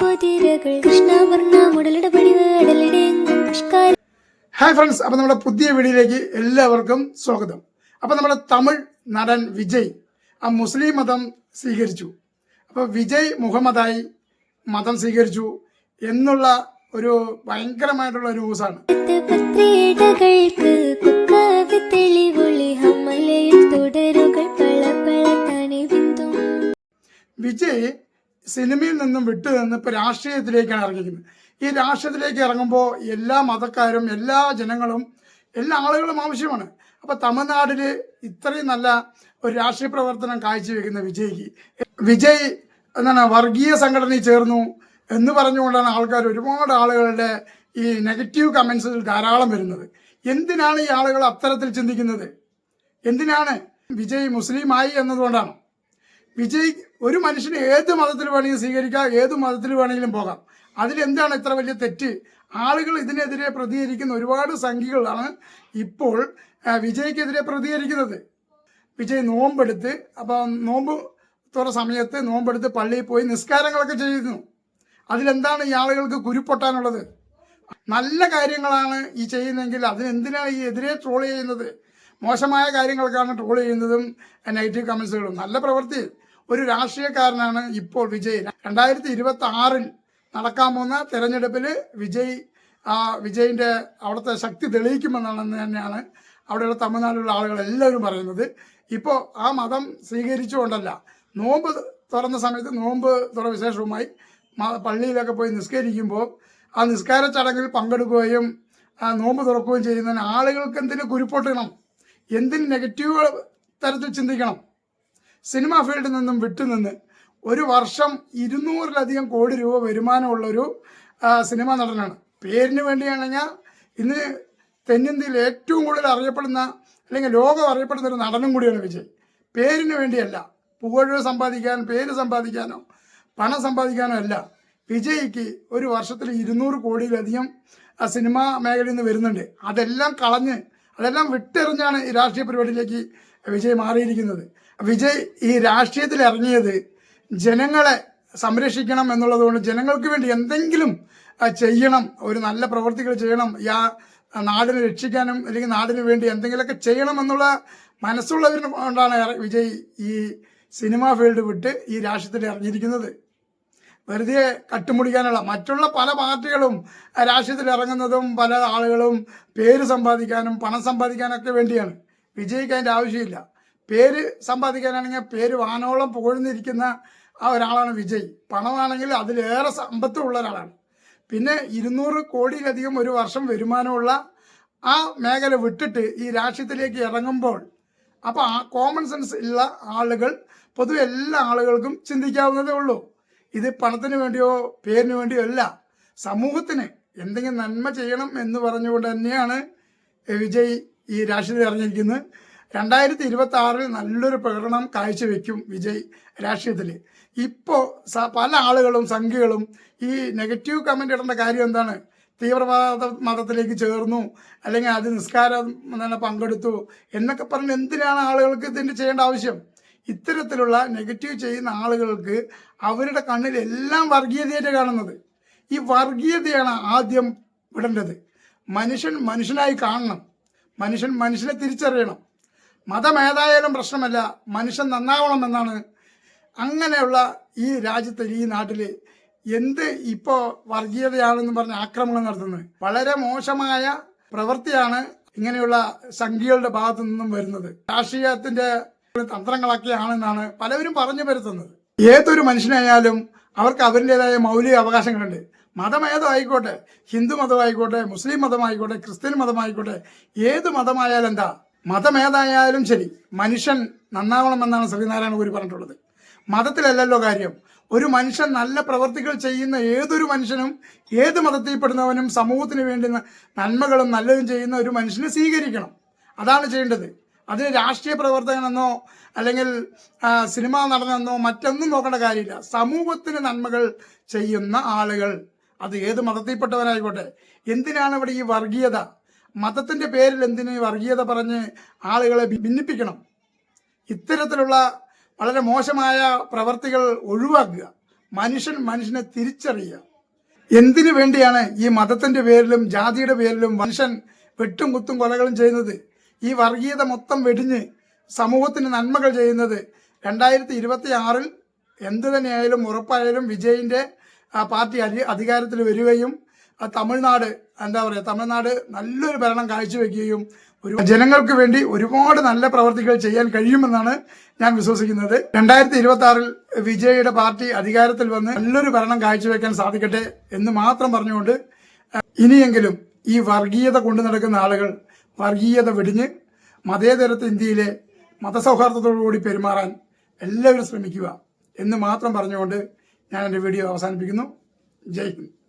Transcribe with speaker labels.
Speaker 1: കുതിരകൾ കൃഷ്ണവർണ
Speaker 2: hi friends അപ്പോൾ നമ്മുടെ പുതിയ വീഡിയോയിലേക്ക് എല്ലാവർക്കും സ്വാഗതം. അപ്പോൾ നമ്മുടെ തമിഴ് നടൻ വിജയ് ആ മുസ്ലിം മതം സ്വീകരിച്ചു. അപ്പോൾ വിജയ് മുഹമ്മദായി മതം സ്വീകരിച്ചു എന്നുള്ള ഒരു ഭയങ്കരമായിട്ടുള്ള ഒരു ന്യൂസാണ്. വിജയ് സിനിമയിൽ നിന്നും വിട്ടു നിന്ന് ഇപ്പോൾ രാഷ്ട്രീയത്തിലേക്കാണ് ഇറങ്ങിയിരിക്കുന്നത്. ഈ രാഷ്ട്രീയത്തിലേക്ക് ഇറങ്ങുമ്പോൾ എല്ലാ മതക്കാരും എല്ലാ ജനങ്ങളും എല്ലാ ആളുകളും ആവശ്യമാണ്. അപ്പോൾ തമിഴ്നാട്ടിൽ ഇത്രയും നല്ല ഒരു രാഷ്ട്രീയ പ്രവർത്തനം കാഴ്ചവെക്കുന്ന വിജയ്ക്ക്. വിജയ് എന്താണ് വർഗീയ സംഘടനയിൽ ചേർന്നു എന്ന് പറഞ്ഞുകൊണ്ടാണ് ആൾക്കാർ ഒരുപാട് ആളുകളുടെ ഈ നെഗറ്റീവ് കമൻസിൽ ധാരാളം വരുന്നത്. എന്തിനാണ് ഈ ആളുകൾ അത്തരത്തിൽ ചിന്തിക്കുന്നത്? എന്തിനാണ് വിജയ് മുസ്ലിമായി എന്നതുകൊണ്ടാണ്. വിജയ് ഒരു മനുഷ്യന് ഏത് മതത്തിൽ വേണമെങ്കിലും സ്വീകരിക്കാം ഏത് മതത്തിൽ വേണമെങ്കിലും പോകാം. അതിലെന്താണ് ഇത്ര വലിയ തെറ്റ്? ആളുകൾ ഇതിനെതിരെ പ്രതികരിക്കുന്ന ഒരുപാട് സംഖ്യകളാണ് ഇപ്പോൾ വിജയ്ക്കെതിരെ പ്രതികരിക്കുന്നത്. വിജയ് നോമ്പെടുത്ത് അപ്പം നോമ്പ് തുറ സമയത്ത് നോമ്പെടുത്ത് പള്ളിയിൽ പോയി നിസ്കാരങ്ങളൊക്കെ ചെയ്യുന്നു അതിലെന്താണ് ഈ ആളുകൾക്ക് കുരുപ്പൊട്ടാനുള്ളത്? നല്ല കാര്യങ്ങളാണ് ഈ ചെയ്യുന്നതെങ്കിൽ അതിനെന്തിനാണ് ഈ എതിരെ ട്രോൾ ചെയ്യുന്നത്? മോശമായ കാര്യങ്ങൾക്കാണ് ട്രോൾ ചെയ്യുന്നതും നെഗറ്റീവ് കമൻസുകളും. നല്ല പ്രവൃത്തി. ഒരു രാഷ്ട്രീയക്കാരനാണ് ഇപ്പോൾ വിജയ്. രണ്ടായിരത്തി ഇരുപത്തി ആറിൽ നടക്കാൻ പോകുന്ന തെരഞ്ഞെടുപ്പിൽ വിജയ് ആ വിജയിന്റെ അവിടുത്തെ ശക്തി തെളിയിക്കുമെന്നാണെന്ന് തന്നെയാണ് അവിടെയുള്ള തമിഴ്നാട്ടിലുള്ള ആളുകൾ എല്ലാവരും പറയുന്നത്. ഇപ്പോൾ ആ മതം സ്വീകരിച്ചുകൊണ്ടല്ല നോമ്പ് തുറന്ന സമയത്ത് നോമ്പ് തുറ വിശേഷവുമായി പള്ളിയിലൊക്കെ പോയി നിസ്കരിക്കുമ്പോൾ ആ നിസ്കാര ചടങ്ങിൽ പങ്കെടുക്കുകയും നോമ്പ് തുറക്കുകയും ചെയ്യുന്നതിന് ആളുകൾക്ക് എന്തിനു കുരുപ്പൊട്ടണം? എന്തിന് നെഗറ്റീവ് തരത്തിൽ ചിന്തിക്കണം? സിനിമ ഫീൽഡിൽ നിന്നും വിട്ടുനിന്ന് ഒരു വർഷം ഇരുന്നൂറിലധികം കോടി രൂപ വരുമാനമുള്ളൊരു സിനിമാ നടനാണ്. പേരിന് വേണ്ടിയാണെങ്കിൽ ഇന്ന് തെന്നിന്ത്യയിൽ ഏറ്റവും കൂടുതൽ അറിയപ്പെടുന്ന അല്ലെങ്കിൽ ലോകം അറിയപ്പെടുന്ന ഒരു നടനും കൂടിയാണ് വിജയ്. പേരിന് വേണ്ടിയല്ല. പുകഴ് സമ്പാദിക്കാൻ പേര് സമ്പാദിക്കാനോ പണം സമ്പാദിക്കാനോ അല്ല. വിജയ്ക്ക് ഒരു വർഷത്തിൽ ഇരുന്നൂറ് കോടിയിലധികം സിനിമാ മേഖലയിൽ നിന്ന് വരുന്നുണ്ട്. അതെല്ലാം കളഞ്ഞ് അതെല്ലാം വിട്ടെറിഞ്ഞാണ് ഈ രാഷ്ട്രീയ പരിപാടിയിലേക്ക് വിജയ് മാറിയിരിക്കുന്നത്. വിജയ് ഈ രാഷ്ട്രീയത്തിൽ ഇറങ്ങിയത് ജനങ്ങളെ സംരക്ഷിക്കണം എന്നുള്ളത് കൊണ്ട് ജനങ്ങൾക്ക് വേണ്ടി എന്തെങ്കിലും ചെയ്യണം ഒരു നല്ല പ്രവൃത്തികൾ ചെയ്യണം ഈ നാടിനെ രക്ഷിക്കാനും അല്ലെങ്കിൽ നാടിന് വേണ്ടി എന്തെങ്കിലുമൊക്കെ ചെയ്യണം എന്നുള്ള മനസ്സുള്ളവർ കൊണ്ടാണ് വിജയ് ഈ സിനിമാ ഫീൽഡ് വിട്ട് ഈ രാഷ്ട്രീയത്തിൽ ഇറങ്ങിയിരിക്കുന്നത്. വെറുതെ കട്ടുമുടിക്കാനുള്ള മറ്റുള്ള പല പാർട്ടികളും രാഷ്ട്രീയത്തിൽ ഇറങ്ങുന്നതും പല ആളുകളും പേര് സമ്പാദിക്കാനും പണം സമ്പാദിക്കാനൊക്കെ വേണ്ടിയാണ്. വിജയിക്ക് ആവശ്യമില്ല. പേര് സമ്പാദിക്കാനാണെങ്കിൽ പേര് വാനോളം പുകഴ്ന്നിരിക്കുന്ന ആ ഒരാളാണ് വിജയ്. പണമാണെങ്കിൽ അതിലേറെ സമ്പത്തുള്ള ഒരാളാണ്. പിന്നെ ഇരുന്നൂറ് കോടിയിലധികം ഒരു വർഷം വരുമാനമുള്ള ആ മേഖല വിട്ടിട്ട് ഈ രാഷ്ട്രീയത്തിലേക്ക് ഇറങ്ങുമ്പോൾ അപ്പോൾ ആ കോമൺ സെൻസ് ഉള്ള ആളുകൾ പൊതുവെ എല്ലാ ആളുകൾക്കും ചിന്തിക്കാവുന്നതേ ഉള്ളൂ. ഇത് പണത്തിന് വേണ്ടിയോ പേരിന് വേണ്ടിയോ അല്ല. സമൂഹത്തിന് എന്തെങ്കിലും നന്മ ചെയ്യണം എന്ന് പറഞ്ഞുകൊണ്ട് തന്നെയാണ് വിജയ് ഈ രാഷ്ട്രീയത്തിൽ ഇറങ്ങിയിരിക്കുന്നത്. രണ്ടായിരത്തി ഇരുപത്തി ആറിൽ നല്ലൊരു പ്രകടനം കാഴ്ചവെക്കും വിജയ് രാഷ്ട്രീയത്തിൽ ഇപ്പോൾ പല ആളുകളും സംഖ്യകളും ഈ നെഗറ്റീവ് കമന്റ് ഇടേണ്ട കാര്യം എന്താണ്? തീവ്രവാദ മതത്തിലേക്ക് ചേർന്നു അല്ലെങ്കിൽ അത് നിസ്കാരം തന്നെ പങ്കെടുത്തു എന്നൊക്കെ പറഞ്ഞ് എന്തിനാണ് ആളുകൾക്ക് ഇതിന്റെ ചെയ്യേണ്ട ആവശ്യം? ഇത്തരത്തിലുള്ള നെഗറ്റീവ് ചെയ്യുന്ന ആളുകൾക്ക് അവരുടെ കണ്ണിൽ എല്ലാം വർഗീയതയായിട്ട് കാണുന്നത്. ഈ വർഗീയതയാണ് ആദ്യം വിടേണ്ടത്. മനുഷ്യൻ മനുഷ്യനായി കാണണം. മനുഷ്യൻ മനുഷ്യനെ തിരിച്ചറിയണം. മതം ഏതായാലും പ്രശ്നമല്ല. മനുഷ്യൻ നന്നാവണം എന്നാണ് അങ്ങനെയുള്ള ഈ രാജ്യത്തിൽ ഈ നാട്ടിൽ എന്ത് ഇപ്പോൾ വർഗീയതയാണെന്ന് പറഞ്ഞ് ആക്രമണം നടത്തുന്നത്. വളരെ മോശമായ പ്രവൃത്തിയാണ് ഇങ്ങനെയുള്ള സംഖ്യകളുടെ ഭാഗത്തു നിന്നും വരുന്നത്. രാഷ്ട്രീയത്തിന്റെ തന്ത്രങ്ങളൊക്കെയാണെന്നാണ് പലവരും പറഞ്ഞു വരുത്തുന്നത് ഏതൊരു മനുഷ്യനായാലും അവർക്ക് അവരുടേതായ മൗലിക അവകാശങ്ങളുണ്ട്. മതം ഏതായിക്കോട്ടെ ഹിന്ദു മതമായിക്കോട്ടെ മുസ്ലിം മതമായിക്കോട്ടെ ക്രിസ്ത്യൻ മതമായിക്കോട്ടെ ഏത് മതമായാലും എന്താ മതം ഏതായാലും ശരി മനുഷ്യൻ നന്നാവണമെന്നാണ് ശ്രീനാരായണ ഗുരു പറഞ്ഞിട്ടുള്ളത്. മതത്തിലല്ലല്ലോ കാര്യം. ഒരു മനുഷ്യൻ നല്ല പ്രവൃത്തികൾ ചെയ്യുന്ന ഏതൊരു മനുഷ്യനും ഏത് മതത്തിൽപ്പെടുന്നവനും സമൂഹത്തിന് വേണ്ടി നന്മകളും നല്ലതും ചെയ്യുന്ന ഒരു മനുഷ്യനെ സ്വീകരിക്കണം. അതാണ് ചെയ്യേണ്ടത്. അതിന് രാഷ്ട്രീയ പ്രവർത്തകനെന്നോ അല്ലെങ്കിൽ സിനിമാ നടനെന്നോ മറ്റൊന്നും നോക്കേണ്ട കാര്യമില്ല. സമൂഹത്തിന് നന്മകൾ ചെയ്യുന്ന ആളുകൾ അത് ഏത് മതത്തിൽപ്പെട്ടവനായിക്കോട്ടെ എന്തിനാണ് ഇവിടെ ഈ വർഗീയത? മതത്തിന്റെ പേരിൽ എന്തിന് വർഗീയത പറഞ്ഞ് ആളുകളെ ഭിന്നിപ്പിക്കണം? ഇത്തരത്തിലുള്ള വളരെ മോശമായ പ്രവർത്തികൾ ഒഴിവാക്കുക. മനുഷ്യൻ മനുഷ്യനെ തിരിച്ചറിയുക. എന്തിനു വേണ്ടിയാണ് ഈ മതത്തിന്റെ പേരിലും ജാതിയുടെ പേരിലും മനുഷ്യൻ വെട്ടും കുത്തും കൊലകളും ചെയ്യുന്നത്? ഈ വർഗീയത മൊത്തം വെടിഞ്ഞ് സമൂഹത്തിന് നന്മകൾ ചെയ്യുന്നത് രണ്ടായിരത്തി ഇരുപത്തി ആറിൽ എന്തു തന്നെയായാലും ഉറപ്പായാലും വിജയിന്റെ പാർട്ടി അധികാരത്തിൽ വരികയും തമിഴ്നാട് എന്താ പറയുക തമിഴ്നാട് നല്ലൊരു ഭരണം കാഴ്ചവെക്കുകയും ഒരു ജനങ്ങൾക്ക് വേണ്ടി ഒരുപാട് നല്ല പ്രവർത്തികൾ ചെയ്യാൻ കഴിയുമെന്നാണ് ഞാൻ വിശ്വസിക്കുന്നത്. രണ്ടായിരത്തി ഇരുപത്തി ആറിൽ വിജയയുടെ പാർട്ടി അധികാരത്തിൽ വന്ന് നല്ലൊരു ഭരണം കാഴ്ചവെക്കാൻ സാധിക്കട്ടെ എന്ന് മാത്രം പറഞ്ഞുകൊണ്ട് ഇനിയെങ്കിലും ഈ വർഗീയത കൊണ്ടു നടക്കുന്ന ആളുകൾ വർഗീയത വെടിഞ്ഞ് മതേതരത്തെ ഇന്ത്യയിലെ മതസൗഹാർദ്ദത്തോടുകൂടി പെരുമാറാൻ എല്ലാവരും ശ്രമിക്കുക എന്ന് മാത്രം പറഞ്ഞുകൊണ്ട് ഞാൻ എന്റെ വീഡിയോ അവസാനിപ്പിക്കുന്നു. ജയ് ഹിന്ദ്.